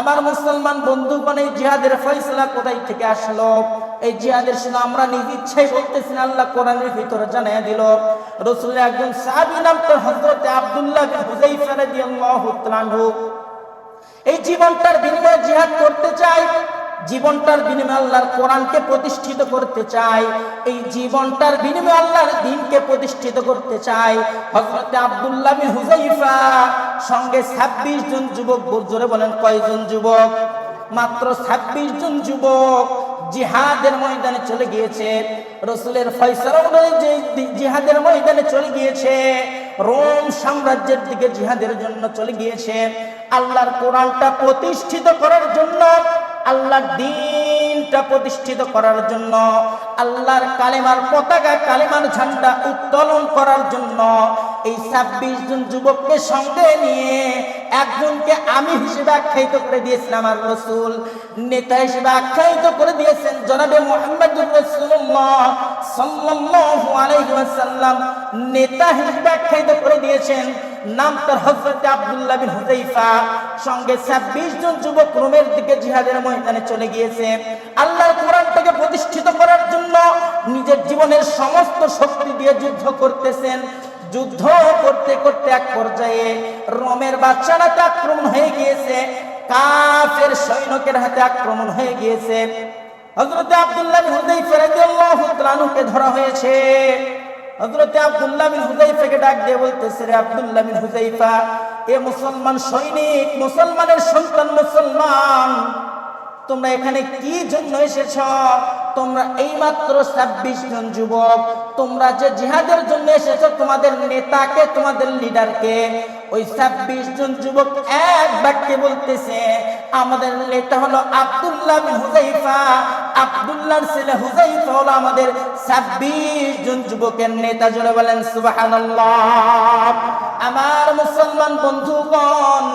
আমার মুসলমান বন্ধুগণ এই জিহাদের ফয়সলা কোথায় থেকে আসলো? এই জিহাদের শুধু আমরা নিজ ইচ্ছাই বলতেছি, আল্লাহ কোরআনের ভিতরে জানিয়ে দিল। রসুলের একজন সাহাবী নাম তো হযরত আব্দুল্লাহ বিন হুযাইফা রাদিয়াল্লাহু তাআলা এই জীবনটার বিনিময়ে জিহাদ করতে চাই, জীবনটার বিনিময়ে আল্লাহর কোরআনকে প্রতিষ্ঠিত করতে চাই, এই জীবনটার বিনিময়ে আল্লাহর দিনকে প্রতিষ্ঠিত করতে চাই। হযরত আব্দুল্লাহ বিন হুযাইফা সঙ্গে 26 জন যুবক জোরে বলেন, কয়জন যুবক? মাত্র 26 জন যুবক জিহাদের ময়দানে চলে গিয়েছে। রসুলের ফয়সালা যে জিহাদের ময়দানে চলে গিয়েছে, রোম সাম্রাজ্যের দিকে জিহাদের জন্য চলে গিয়েছে। আল্লাহর কোরআনটা প্রতিষ্ঠিত করার জন্য, আল্লাহর দিনটা প্রতিষ্ঠিত করার জন্য, আল্লাহর কালেমার পতাকা, কালেমার ঝান্ডা উত্তোলন করার জন্য এই ছাব্বিশ জন যুবককে সঙ্গে নিয়ে একজনকে আমি হিসেবে আখ্যায়িত করে দিয়েছিলাম আর রসুল। নেতা হিসেবে আখ্যায়িত করে দিয়েছেন জনাবে মোহাম্মদ রসুল্লাহ নেতা হিসেবে আখ্যায়িত করে দিয়েছেন নাম তার হযরত আব্দুল্লাহ বিন হুযাইফা। সঙ্গে 26 জন যুবক রোমের দিকে জিহাদের ময়দানে চলে গিয়েছে। আল্লাহর কোরআনটাকে প্রতিষ্ঠিত করার জন্য নিজের জীবনের সমস্ত শক্তি দিয়ে যুদ্ধ করতেছেন। যুদ্ধ করতে করতে এক পর্যায়ে রোমের বাচ্চারাতে আক্রমণ হয়ে গিয়েছে। কাফের সৈনিকের হাতে আক্রমণ হয়ে গিয়েছে। হযরত আব্দুল্লাহ বিন হুযাইফা রাদিয়াল্লাহু তাআলা আনহুকে ধরা হয়েছে। হযরত আব্দুল্লাহ বিন হুযাইফাকে ডাক দিয়ে বলতেছে, রে আব্দুল্লাহ বিন হুযাইফা, এ মুসলমান সৈনিক, মুসলমানের সন্তান মুসলমান, তোমরা এখানে কি জন্য এসেছ? তোমরা এই মাত্র ছাব্বিশ জন যুবক, তোমরা যে জিহাদের জন্য এসেছ, তোমাদের নেতাকে, তোমাদের লিডারকে, ওই ছাব্বিশ জন যুবক এক বাক্যে বলতেছে, আমাদের নেতা হলো আবদুল্লাহ হুজাইফা আব্দুল্লাহর ছেলে হুজাইফা হলো আমাদের ছাব্বিশ জন যুবকের নেতা। জুড়ে বলেন, সুবহানাল্লাহ। আমার মুসলমান বন্ধুগণ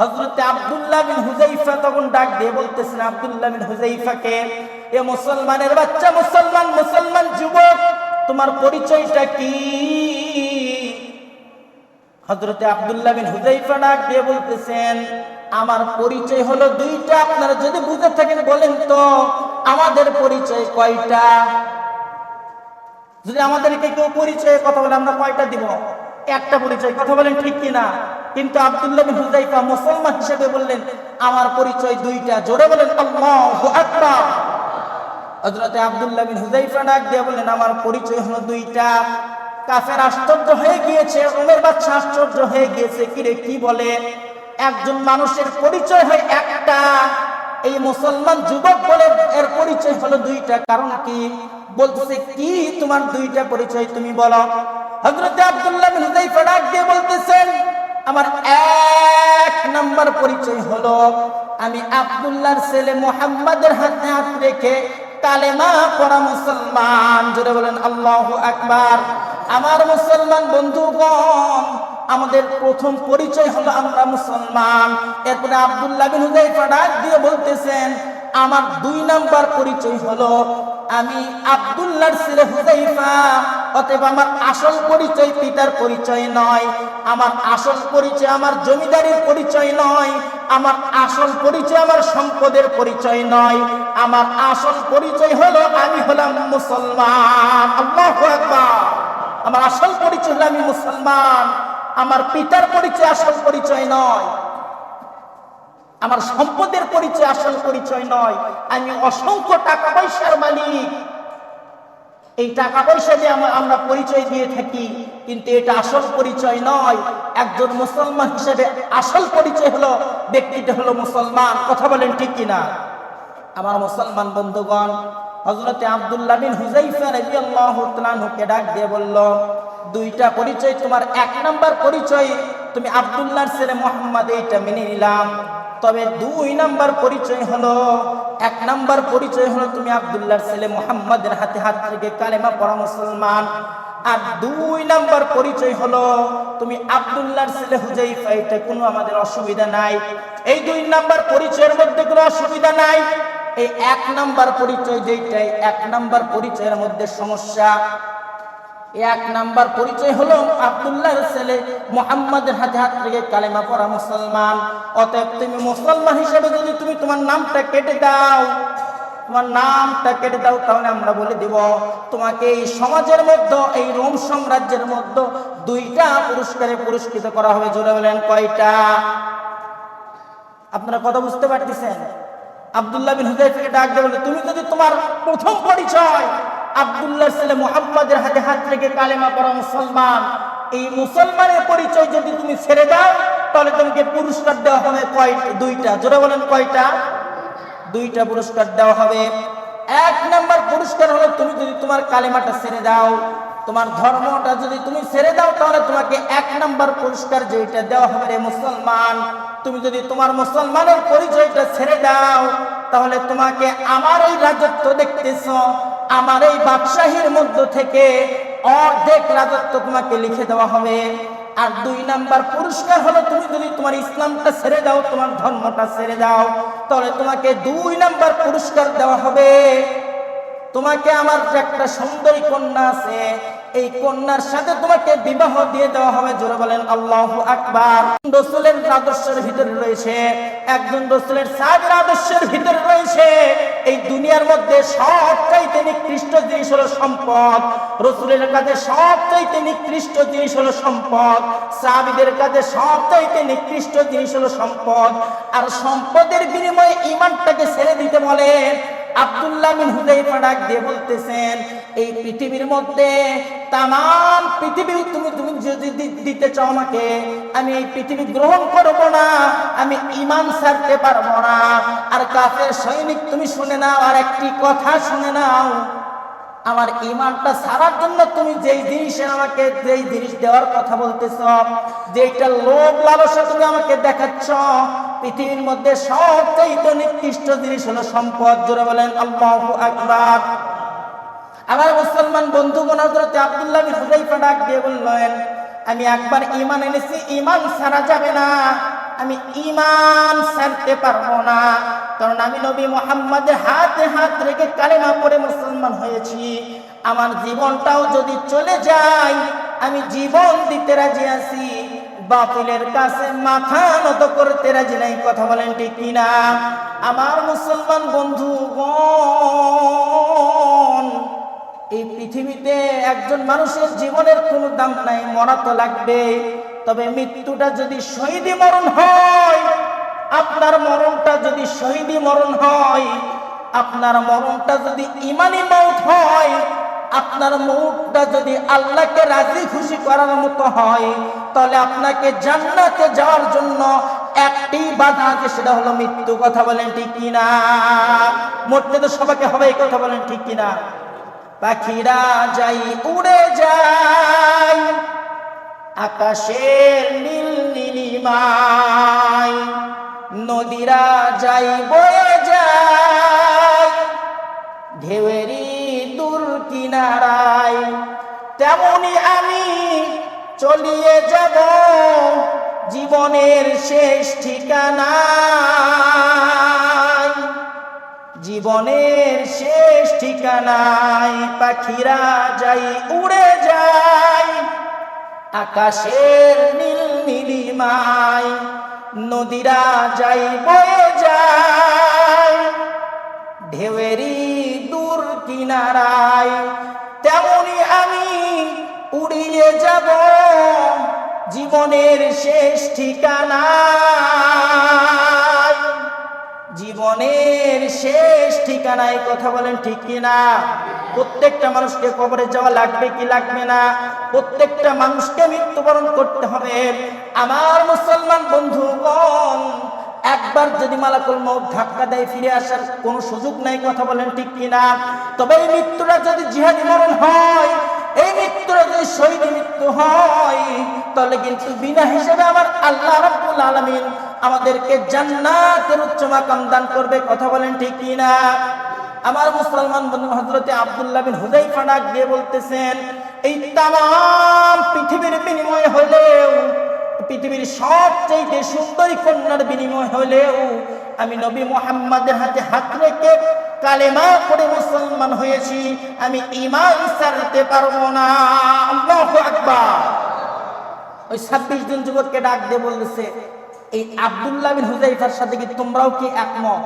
হজরতে আব্দুল্লাহ বিন হুজাইফা তখন ডাক দিয়ে বলতেছেন, আব্দুল্লাহ বিন হুজাইফাকে এ মুসলমানের বাচ্চা, মুসলমান মুসলমান যুবক, তোমার পরিচয়টা কি? হজরতে আব্দুল্লাহ বিন হুজাইফা ডাক দিয়ে বলতেছেন, আমার পরিচয় হলো দুইটা, আপনারা যদি বুঝে থাকেন বলেন তো। আমাদের পরিচয় কয়টা? যদি আমাদেরকে কেউ পরিচয় কথা বলে, আমরা কয়টা দিব? একটা পরিচয়। কথা বলেন ঠিক কিনা? কিন্তু আব্দুল্লাহ বিন হুজাইফা মুসলমান হিসেবে বললেন, আমার পরিচয় দুইটা। জোরে বলেন, আল্লাহু আকবার। হযরতে আব্দুল্লাহ বিন হুজাইফা ডাক দিয়ে বললেন, আমার পরিচয় হলো দুইটা। কাফের আশ্চর্য হয়ে গিয়েছে ওমর বাচ্চা আশ্চর্য হয়ে গিয়েছে। কিরে, কি বলে? একজন মানুষের পরিচয় হয় একটা। এই মুসলমান যুবক বলে এর পরিচয় হলো দুইটা কারণ কি? বলতেছে, কি তোমার দুইটা পরিচয় তুমি বলো? হযরতে আব্দুল্লাহ বিন ডাক দিয়ে বলতেছেন, আমার এক নাম্বার পরিচয় হলো, আমি আব্দুল্লাহর ছেলে মোহাম্মদের হাতে হাত রেখে কালেমা পড়া মুসলমান। জোরে বলেন, আল্লাহ আকবার। আমার মুসলমান বন্ধুগণ, আমাদের প্রথম পরিচয় হলো আমরা মুসলমান। এরপরে আব্দুল্লাহ বিন হুযাইফা ডাক বলতেছেন, আমার দুই নাম্বার পরিচয় হলো, আমি আব্দুল্লাহর ছেলে হুযাইফা, অতএব আমার আসল পরিচয় পিতার পরিচয় নয়, আমার আসল পরিচয় আমার জমিদারির পরিচয় নয়, আমার আসল পরিচয় আমার সম্পদের পরিচয় নয়, আমার আসল পরিচয় হলো আমি হলাম মুসলমান। আল্লাহু আমার আসল পরিচয় হলো আমি মুসলমান, আমার পিতার পরিচয় আসল পরিচয় নয়। আমার সম্পদের পরিচয়, আসল পরিচয় নয়। আমি অসংখ্য টাকা পয়সার মালিক। এই টাকা পয়সা দিয়ে আমরা পরিচয় দিয়ে থাকি, কিন্তু এটা আসল পরিচয় নয়। একজন মুসলমান হিসেবে আসল পরিচয় হলো, ব্যক্তিটা হলো মুসলমান। কথা বলেন ঠিক কিনা? আমার মুসলমান বন্ধুগণ হজরতে আব্দুল্লাহ বিন হুজাইফা রাদিয়াল্লাহু বলল, দুইটা পরিচয় তোমার, এক নাম্বার পরিচয় তুমি আব্দুল্লাহর ছেলে মোহাম্মদ এইটা মেনে নিলাম। তবে দুই নাম্বার পরিচয় হলো, এক নাম্বার পরিচয় হলো তুমি আব্দুল্লাহর ছেলে মোহাম্মদের হাতে হাত থেকে কালেমা পড়া মুসলমান। আর দুই নাম্বার পরিচয় হলো, তুমি আব্দুল্লাহর ছেলে হুজাইফা, এটা কোনো আমাদের অসুবিধা নাই। এই দুই নাম্বার পরিচয়ের মধ্যে কোনো অসুবিধা নাই। এই এক নাম্বার পরিচয় যেইটাই, এক নাম্বার পরিচয়ের মধ্যে সমস্যা। এক নাম্বার পরিচয় হলো আবদুল্লাহর ছেলে মোহাম্মদের হাতে হাত থেকে কালেমা পড়া মুসলমান। অতএব তুমি মুসলমান হিসেবে যদি তুমি তোমার নামটা কেটে দাও, তোমার নামটা কেটে দাও, তাহলে আমরা বলে দিব, তোমাকে এই সমাজের মধ্যে, এই রোম সাম্রাজ্যের মধ্যে দুইটা পুরস্কারে পুরস্কৃত করা হবে। জোরে বলেন, কয়টা? আপনারা কথা বুঝতে পারতেছেন? আব্দুল্লাহ বিন হুদাইফাকে ডাক দিয়ে বলে, তুমি যদি তোমার প্রথম পরিচয় আব্দুল্লাহর ছেলে মুহাম্মাদের হাতে হাত রেখে কালেমা পড়া মুসলমান। এই মুসলমানের পরিচয় যদি তুমি ছেড়ে দাও, তাহলে তোমাকে পুরস্কার দেওয়া হবে কয় দুইটা। জোরে বলেন কয়টা? দুইটা পুরস্কার দেওয়া হবে। এক নাম্বার পুরস্কার হলো তুমি যদি তোমার কালেমাটা ছেড়ে দাও, তোমার ধর্মটা যদি তুমি ছেড়ে দাও, তাহলে তোমাকে এক নাম্বার পুরস্কার যেটা দেওয়া হবে রে মুসলমান। তুমি যদি তোমার মুসলমানের পরিচয়টা ছেড়ে দাও, তাহলে তোমাকে আমার এই রাজত্ব দেখতেছ। আমার এই বাদশাহীর মধ্য থেকে অর্ধেক রাজত্ব তোমাকে লিখে দেওয়া হবে। আর দুই নাম্বার পুরস্কার হলো, তুমি যদি তোমার ইসলামটা ছেড়ে দাও, তোমার ধর্মটা ছেড়ে দাও, তাহলে তোমাকে দুই নাম্বার পুরস্কার দেওয়া হবে। তোমাকে আমার একটা সুন্দরী কন্যা আছে এই কন্যার সাথে তোমাকে বিবাহ দিয়ে দেওয়া হবে। জোরে বলেন, আল্লাহ আকবার। রসুলের আদর্শের ভিতরে রয়েছে, একজন রসুলের সাহেবের আদর্শের ভিতরে রয়েছে। এই দুনিয়ার মধ্যে সবচাইতে নিকৃষ্ট জিনিস হলো সম্পদ। রসুলের কাছে সবচাইতে নিকৃষ্ট জিনিস হলো সম্পদ। সাহাবিদের কাছে সবটাই সবচাইতে নিকৃষ্ট জিনিস হলো সম্পদ। আর সম্পদের বিনিময়ে ইমানটাকে ছেড়ে দিতে বলেন আব্দুল্লাহ বিন হুদাইফা ডাক দিয়ে বলতেছেন, এই পৃথিবীর মধ্যে তাম পৃথিবী তুমি তুমি যদি দিতে চাও আমাকে, আমি এই পৃথিবী গ্রহণ করব না, আমি ইমান ছাড়তে পারব না। আর কাফের সৈনিক তুমি শুনে নাও, আর একটি কথা শুনে নাও, আমার ইমানটা ছাড়ার জন্য তুমি যেই জিনিসের আমাকে, যেই জিনিস দেওয়ার কথা বলতেছ যেটা লোভ লালসা তুমি আমাকে দেখাচ্ছ পৃথিবীর মধ্যে সবচেয়ে নিকৃষ্ট জিনিস হলো সম্পদ। জোরে বলেন, আল্লাহ আকবার। আমার মুসলমান বন্ধুগণ, হযরত আব্দুল্লাহ বিন হুযাইফা ডাক দিয়ে বললেন, আমি একবার ঈমান এনেছি, ঈমান ছাড়া যাবে না। আমি ঈমান ছাড়তে পারব না, কারণ আমি নবী মুহাম্মদের হাতে হাত রেখে কালেমা পড়ে মুসলমান হয়েছি। আমার জীবনটাও যদি চলে যায়, আমি জীবন দিতে রাজি আছি। বাতিলের কাছে মাথা নত করতে রাজি নাই, কথা বলেন ঠিক কিনা? আমার মুসলমান বন্ধুগণ, এই পৃথিবীতে একজন মানুষের জীবনের কোনো দাম নাই, মরা তো লাগবে। তবে মৃত্যুটা যদি শহীদি মরণ হয়, আপনার মরণটা যদি শহীদি মরণ হয়, আপনার মরণটা যদি ইমানি মৌত হয় আপনার মৌতটা যদি আল্লাহকে রাজি খুশি করার মতো হয়, তাহলে আপনাকে জান্নাতে যাওয়ার জন্য একটি বাধা আছে, সেটা হলো মৃত্যু। কথা বলেন ঠিক কিনা? মরতে তো সবাইকে হবে এই কথা বলেন ঠিক কিনা? পাখিরা যাই, উড়ে যায়, আকাশের নীল নীলিমায়। নদীরা যাই, বয়ে যায় দূর কিনারায় তেমনি আমি চলিয়ে যাব জীবনের শেষ ঠিকানায়। জীবনের শেষ ঠিকানায় পাখিরা যাই উড়ে যায়, আকাশের নীল নীলিমায় নদীরা যাই বয়ে যায়। ঢেউয়েরই কিনারায় তেমনি আমি উড়িয়ে যাব জীবনের শেষ ঠিকানায়। জীবনের শেষ ঠিকানায় কথা বলেন ঠিক কিনা প্রত্যেকটা মানুষকে কবরে যাওয়া লাগবে কি লাগবে না? প্রত্যেকটা মানুষকে মৃত্যুবরণ করতে হবে। আমার মুসলমান বন্ধুগণ একবার যদি মালাকুল মৌত ধাক্কা দেয়, ফিরে আসার কোনো সুযোগ নাই, কথা বলেন ঠিক কিনা? তবে এই মৃত্যুটা যদি জিহাদি মরণ হয়, এই মৃত্যুটা যদি শহীদ মৃত্যু হয়, তাহলে কিন্তু বিনা হিসেবে আমার আল্লাহ রাব্বুল আলামিন আমাদেরকে জান্নাতের উচ্চ মাকাম দান করবে, কথা বলেন ঠিক কিনা? আমার মুসলমান বন্ধু হজরতে আব্দুল্লাহ বিন হুজাইফা ডাক দিয়ে বলতেছেন, এই তাম পৃথিবীর বিনিময় হলেও পৃথিবীর সবচেয়ে সুন্দরী কন্যার বিনিময় হলেও আমি নবী মোহাম্মদের হাতে হাত রেখে কালেমা করে মুসলমান হয়েছি, আমি ইমান সারতে পারব না। আল্লাহ আকবার। ওই ছাব্বিশ জন যুবককে ডাক দিয়ে বলতেছে, এই আব্দুল্লাহ বিন হুজাইফার সাথে কি তোমরাও কি একমত?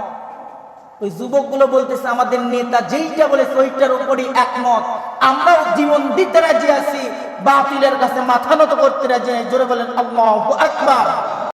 ওই যুবকগুলো বলতেছে, আমাদের নেতা যেইটা বলে ওইটার উপরই একমত। আমরাও জীবন দিতে রাজি আছি, বাতিলের কাছে মাথা নত করতে রাজি জোরে বলেন, আল্লাহ আকবার।